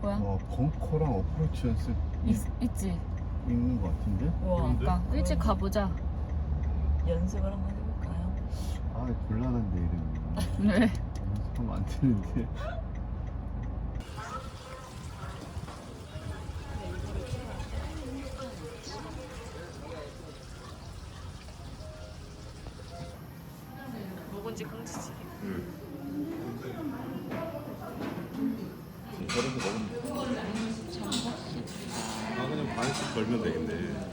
뭐야? 와 벙커랑 어프로치 연습 있, 있지? 있는 것 같은데? 우와. 그러니까 일찍 가보자. 연습을 한번 해볼까요? 아 곤란한데 이름이 네. 연습하면 안 되는데 묵은지 꽁치찌개. 저렇게 먹으면 아 그냥 반씩 걸면 되겠네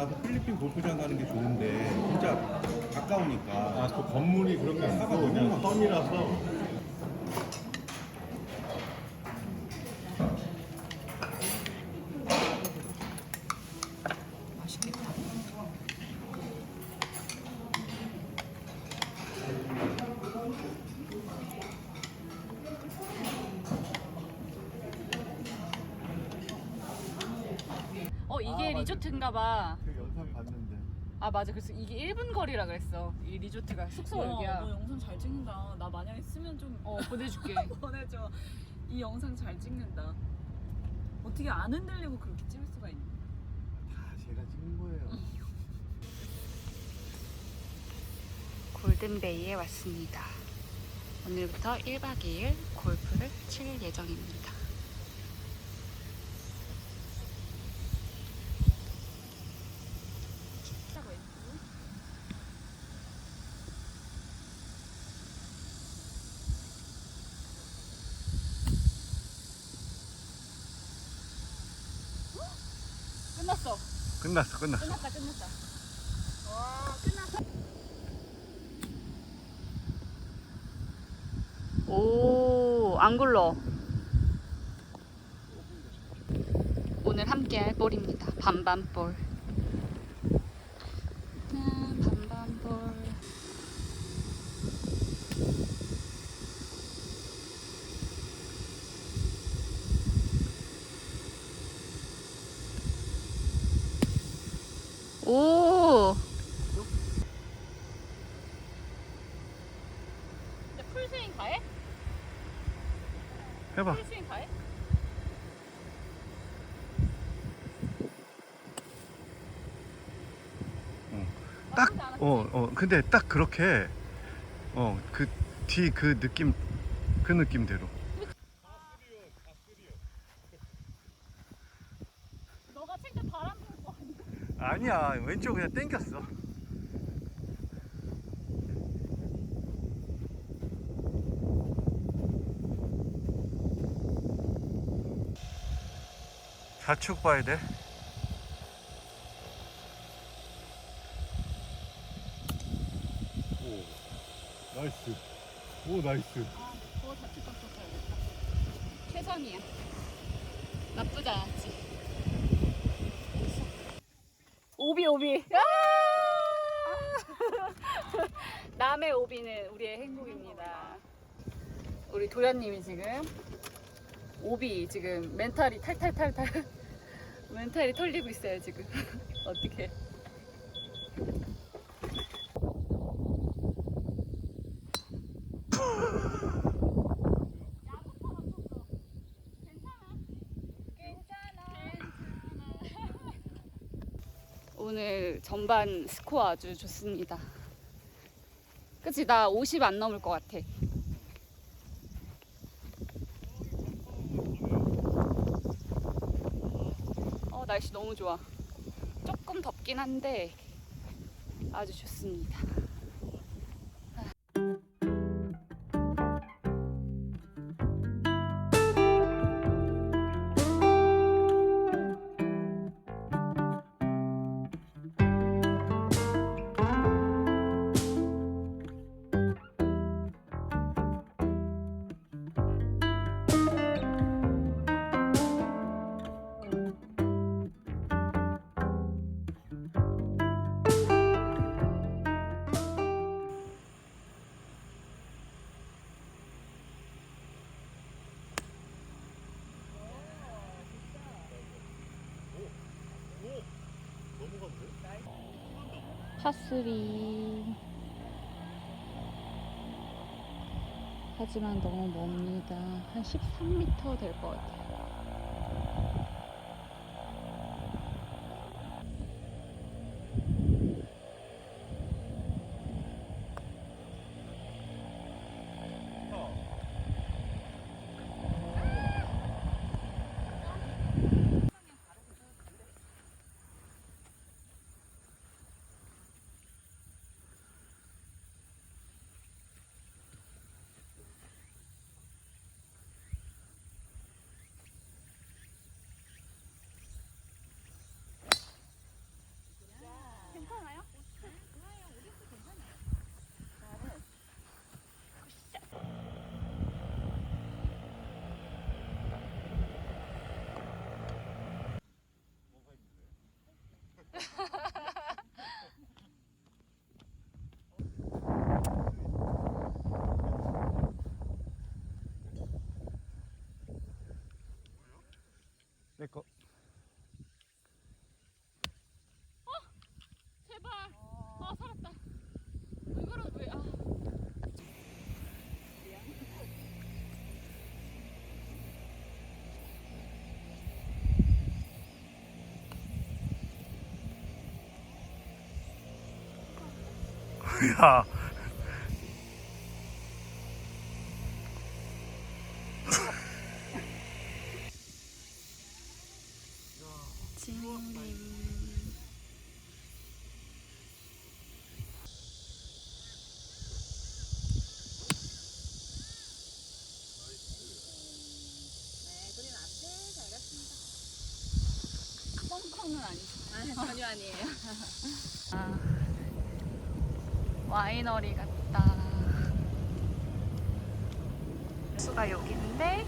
가서 필리핀 골프장 가는 게 좋은데 진짜 가까우니까. 아 그 건물이 그런 게 아니고 그냥 섬이라서 맛있겠다. 어 이게 아, 맞아. 리조트인가 봐. 그 영상 봤는데 아 맞아. 그래서 이게 1분 거리라 그랬어. 이 리조트가 숙소가 여기야. 너 영상 잘 찍는다. 나 만약에 쓰면 좀 어 보내줄게. 보내줘. 이 영상 잘 찍는다. 어떻게 안 흔들리고 그렇게 찍을 수가 있냐? 다 제가 찍은 거예요 골든베이에 왔습니다. 오늘부터 1박 2일 골프를 칠 예정입니다. 끝났어. 끝났어 끝났어 끝났다, 끝났다. 와, 끝났어. 오, 안 굴러. 오늘 함께 할 볼입니다. 반반볼. 아, 반반볼. 오. 근데 풀스윙 다 해? 해봐 풀스윙 다 해? 딱 어 어 근데 딱 그렇게 어 그 뒤 그 느낌 그 느낌대로 너가 칠때 바람 아니야? 아니야 왼쪽 그냥 땡겼어 좌측 봐야 돼 오, 나이스. 오, 나이스. 아, 그거 자칫 떴었어야겠다. 최선이야. 나쁘지 않았지. 오비 오비. 아! 남의 오비는 우리의 행복입니다. 우리 도련님이 지금 오비 지금 멘탈이 탈탈탈탈 멘탈이 털리고 있어요 지금. 어떻게? 오늘 전반 스코어 아주 좋습니다. 그치 나 50 안 넘을 것 같아. 어 날씨 너무 좋아. 조금 덥긴 한데 아주 좋습니다. 파스리 하지만 너무 멉니다. 한 13m 될 것 같아요. 내 거. 제발. 아 살았다. 왜 그러 왜? 아. 야. 진님. 펑펑은 아니죠. 전혀 아니에요. 아, 와이너리 같다. 숙소가 여기인데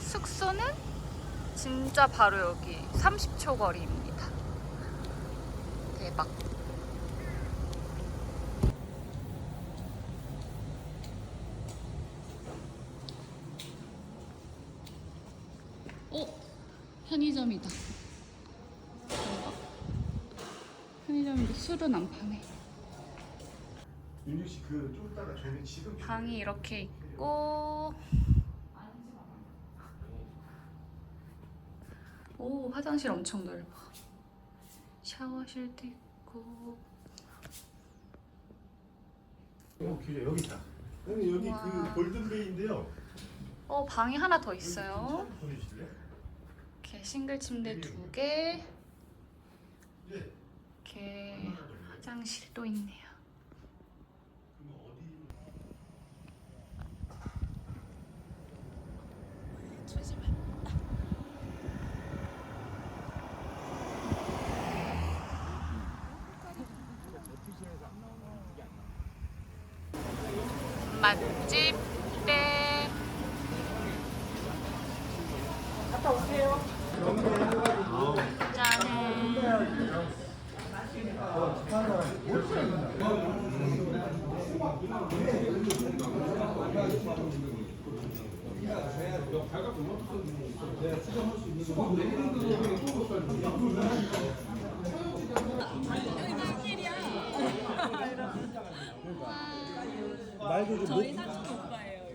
숙소는 진짜 바로 여기 30초 거리입니다. 대박. 어? 편의점이다. 편의점인데 술은 안 파네. 윤유 씨그좀 이따가 저희 지금 방이 이렇게 있고 오 화장실 엄청 넓어 샤워실도 있고 어, 길 여기 있다. 여기 여기 와. 그 골든베이인데요. 어 방이 하나 더 있어요 보내주실래요? 이렇게 싱글 침대 두개 네. 이렇게 화장실도 있네요 맛집 때 짠해 말도 좀 저희 사촌 오빠예요.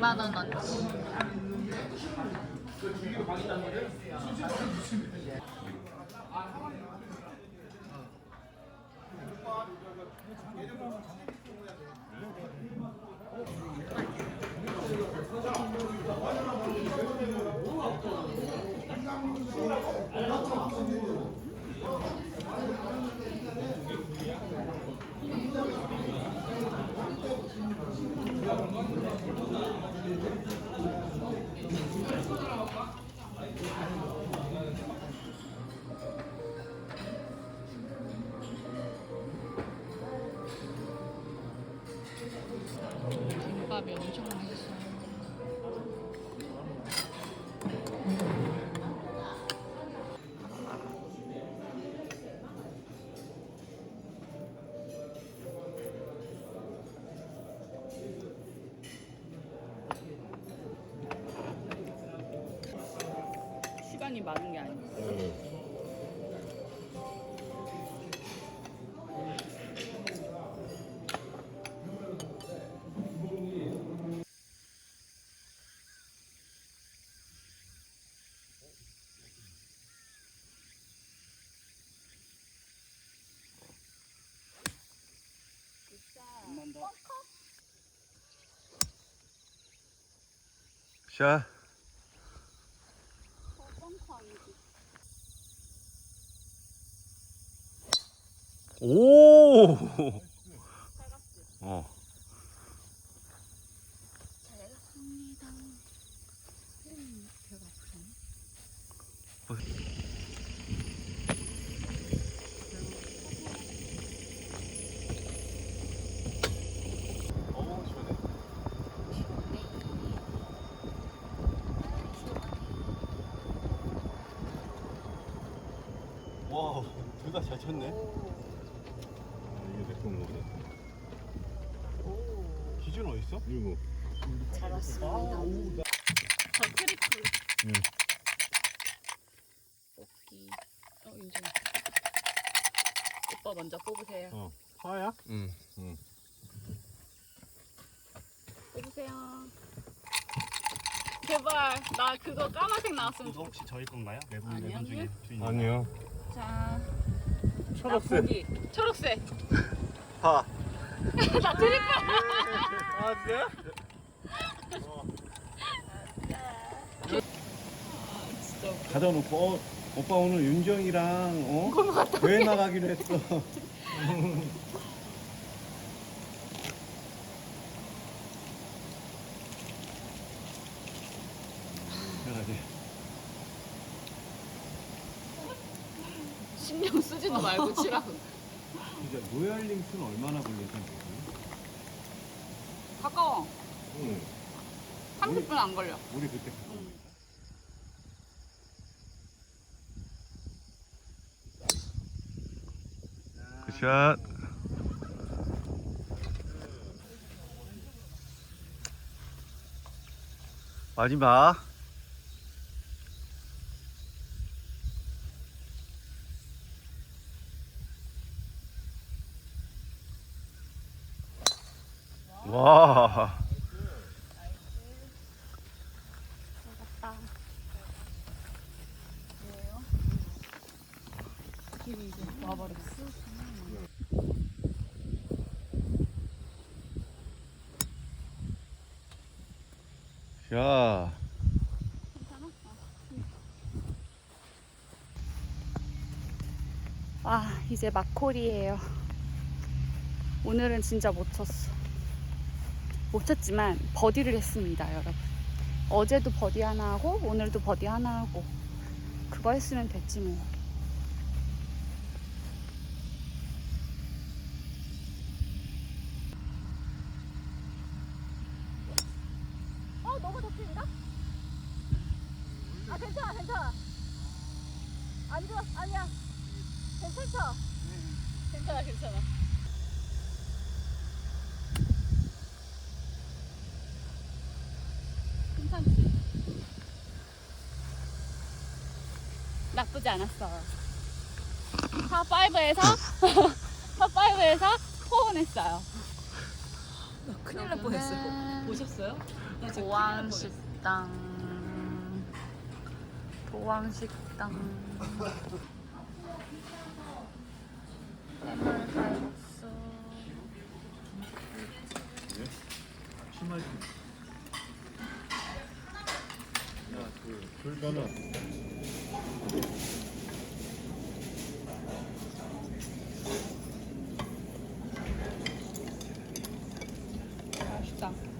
만원. 원치 샷. 오. 어. 잘했습니다. 음, 배가 아프네. 어, 시원해. 와, 둘다 잘 쳤네. 이게 내 거인 거네. 기준 어디 있어? 이거 잘 왔습니다. 저 트리플. 응. 뽑기. 어, 인정. 오빠 먼저 뽑으세요. 어. 파야? 응. 뽑으세요. 제발 나 그거 까만색 나왔으면 이거 혹시 저희 건가요? 매분 아니요, 매분 중에 아니요. 주인 아니요. 좋 자, 나 초록색. 초록색. 파. 나 트리플. 아, 진짜? 가다 놓고 어, 오빠 오늘 윤정이랑 어? 교회 나가기로 했어. 편하게. 신경 쓰지도 말고 치라고. 진짜 로얄링스는 얼마나 걸려서 가까워. 응. 30분 안 걸려. 우리 그때 갔다 응. 굿샷. 마지막. 와. 와버렸어. 야. 와, 아, 이제 막콜이에요. 오늘은 진짜 못 쳤어. 못 쳤지만 버디를 했습니다, 여러분. 어제도 버디 하나 하고 오늘도 버디 하나 하고 그거 했으면 됐지 뭐. 어 너무 덮친다? 아 괜찮아 괜찮아 안 좋아 아니야 괜찮죠? 괜찮아 괜찮아 괜찮지? 나쁘지 않았어요. 파5에서 파5에서 포혼했어요. 큰일 날 뻔했어요. 보셨어요? 나 큰일 날 뻔했어요. 도왕식당 도왕식당 해물칼국수 심하지. 야, 그 불가는 맛있다.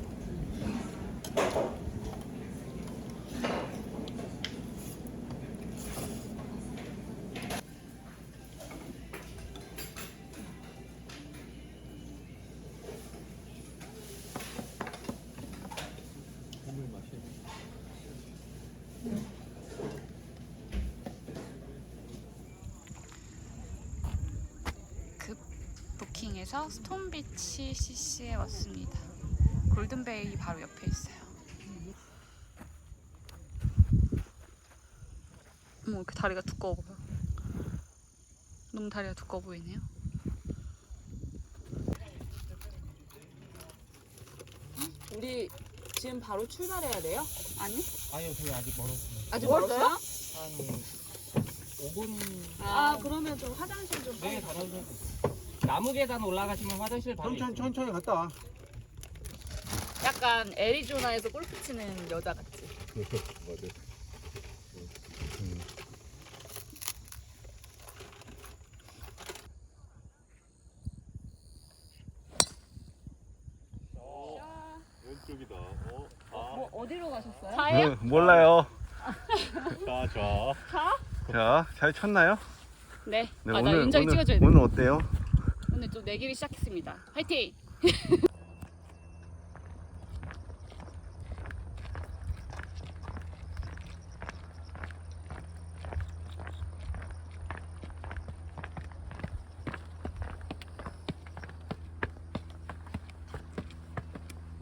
부킹에서 스톤비치 CC에 왔습니다. 골든베이 바로 옆에 있어요. 어머 이렇게 다리가 두꺼워 보여. 너무 다리가 두꺼워 보이네요. 우리 지금 바로 출발해야 돼요? 아니? 아니요, 저희 아직 멀었습니다. 아직 멀었어요? 한 5분. 아 그러면 좀 화장실 좀 네, 빨리 바로 나무 계단 올라가시면 화장실 바로 천천히 있어요. 천천히 갔다 와. 약간 애리조나에서 골프 치는 여자 같지? 왼쪽이다. 어, 아, 뭐 어디로 가셨어요? 자예요? 응, 몰라요. 자, 자. 자, 잘 쳤나요? 네. 네, 아, 나 오늘, 찍어줘야 돼. 오늘 어때요? 오늘 좀 내기를 시작했습니다. 화이팅!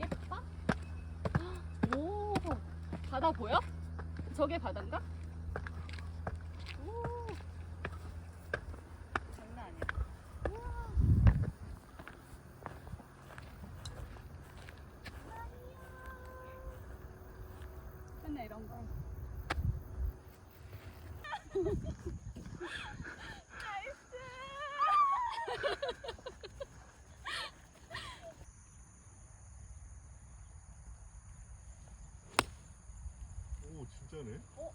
예뻐? 오, 바다 보여? 저게 바다인가? 오, 장난 아니야. 맨날 이런 거. 오, 진짜네. 오.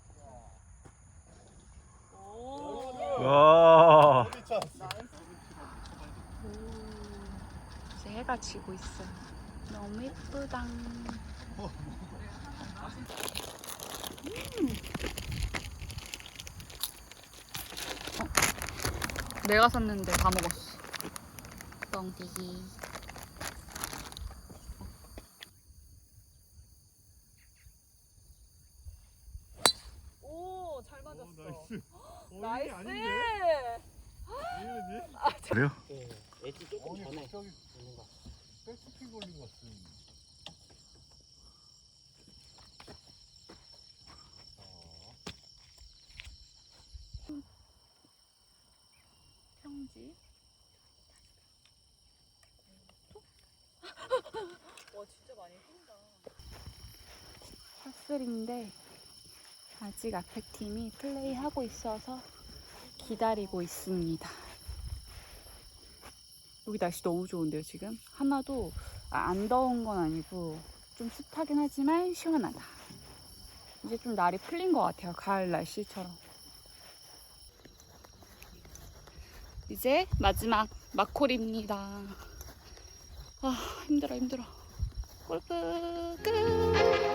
와. 이제 해가 지고 있어. 너무 예쁘다. 음. 어, 내가 샀는데 다 먹었어. 뻥튀기. 오, 잘 맞았어. 어, 나이스. 그래요? 네, 엣지 조금 전에 갑자기 있는 것 같아요. 백스핀 걸린 것 같은. 평지. 와 진짜 많이 뛴다. 파3인데 아직 앞에 팀이 플레이하고 있어서 기다리고 있습니다. 여기 날씨 너무 좋은데요, 지금? 하나도 아, 안 더운 건 아니고 좀 습하긴 하지만 시원하다. 이제 좀 날이 풀린 것 같아요, 가을 날씨처럼. 이제 마지막 마콜입니다. 아, 힘들어, 힘들어. Quaker.